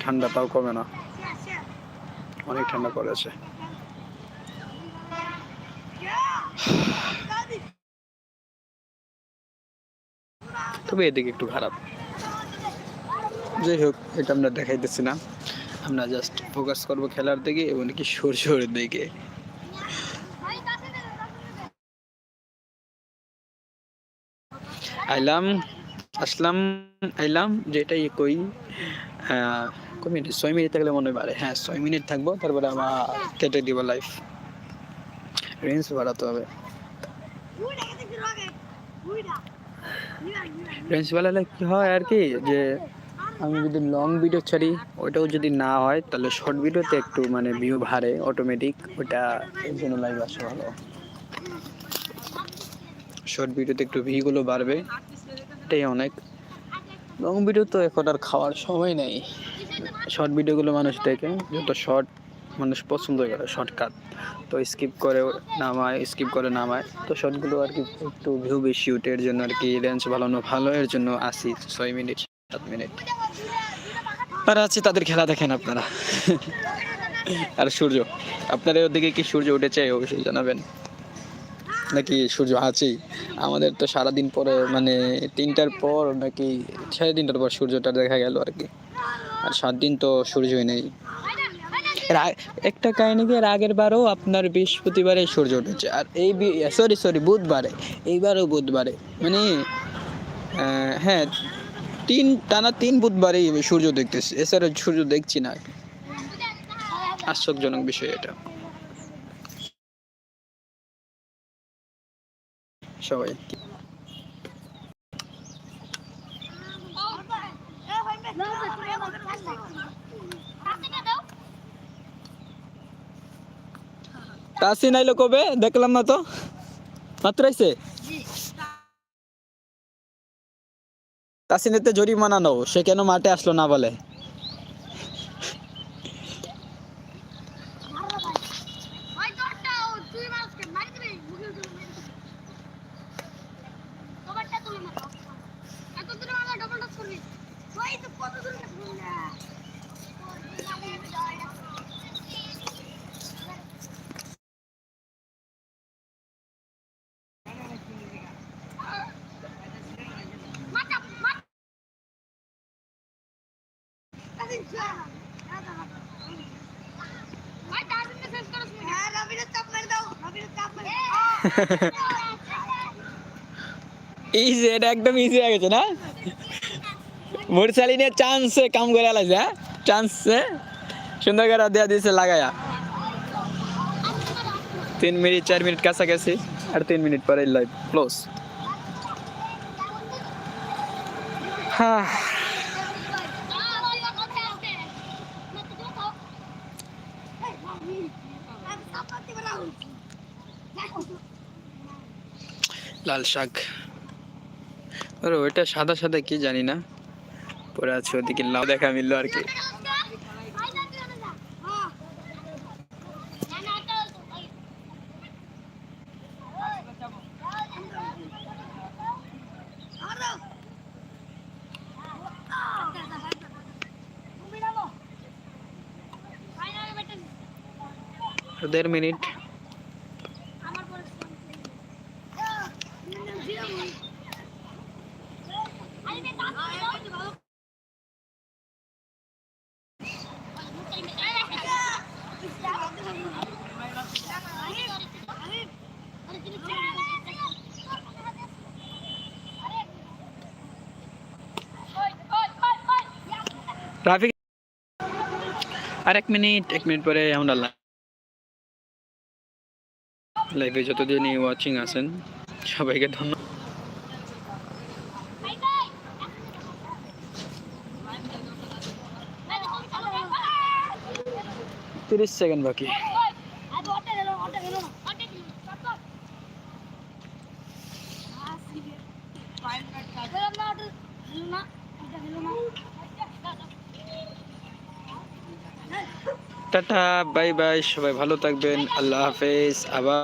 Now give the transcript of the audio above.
ঠান্ডাটাও কমে না। অনেক ঠান্ডা পড়েছে। তবে এদিকে একটু খারাপ। যাই হোক, এটা আমরা দেখাইতেছি না। আমরা জাস্ট ফোকাস করব খেলার দিকে এবং কি সূর্যের দিকে। আইলাম, আসলাম, আইলাম, যেটাই কই। কয় মিনিট? ছয় মিনিট থাকলে মনে হয় পারে হ্যাঁ ছয় মিনিট থাকব, তারপরে আমার কেটে দিব লাইফ রেঞ্জ বাড়াতে হবে। রেঞ্জ বাড়ালে কি হয় আর কি, যে আমি যদি লং ভিডিও ছাড়ি ওটাও যদি না হয়, তাহলে শর্ট ভিডিওতে একটু মানে ভিউ বাড়ে অটোমেটিক ওটা এর জন্য লাইভ আসা ভালো। শর্ট ভিডিওতে একটু ভিউগুলো বাড়বে। এটাই অনেক। লং ভিডিও তো এখন আর খাওয়ার সময় নেই। শর্ট ভিডিওগুলো মানুষ দেখে যত শর্ট মানুষ পছন্দ করে শর্টকাট তো স্কিপ করে নামায় স্কিপ করে নামায়। তো শর্টগুলো আর কি একটু ভিউ বেশি উঠে এর জন্য আর কি রেঞ্জ বাড়ানো ভালো, এর জন্য আসি ছয় মিনিট সাত মিনিট আর আছে তাদের খেলা দেখেন আপনারা। আর সূর্য, আপনাদের ওদিকে কি সূর্য উঠেছে অবশ্যই জানাবেন। নাকি সূর্য আছেই? আমাদের তো সারাদিন পরে মানে তিনটার পর নাকি সাড়ে তিনটার পর সূর্যটা দেখা গেল আর কি। আর সাত দিন তো সূর্যই নেই। একটা কাহিনী এর আগের বারও আপনার বৃহস্পতিবারে সূর্য উঠেছে। আর এই সরি সরি বুধবারে, এইবারও বুধবারে। মানে হ্যাঁ তিন, টানা তিন বুধবারেই সূর্য দেখতেছি। এছাড়া সূর্য দেখছি না আশ্চর্যজনক বিষয় এটা। সবাই তাসিন আইলো কবে? দেখলাম না তো। মাত্র আইছে? তাসিনেতে জরিমানা নাও সে কেন মাঠে আসলো না বলে? ইজি এটা একদম ইজি হয়ে গেছে না? মুরসালি নিয়ে চান্সে কাম করে আলাইছে হ্যাঁ? চান্সে সুন্দর করে দেওয়া দিয়েছে, লাগায়া। তিন মিনিট, চার মিনিট কাছাকাছি, আর তিন মিনিট পরে লাইভ ক্লোজ লাল শাক। ওইটা সাদা সাদা কি জানি না। পরে আছে ওদিকে লাউ দেখা মিললো আর কি। দেড় মিনিট। ট্রাফিক আর এক মিনিট এক মিনিট পরে আমরা লাইভে যতদিনই ওয়াচিং আছেন, সবাইকে ধন্যবাদ তিরিশ সেকেন্ড বাকি। টাটা বাই বাই সবাই ভালো থাকবেন আল্লাহ হাফেজ আবার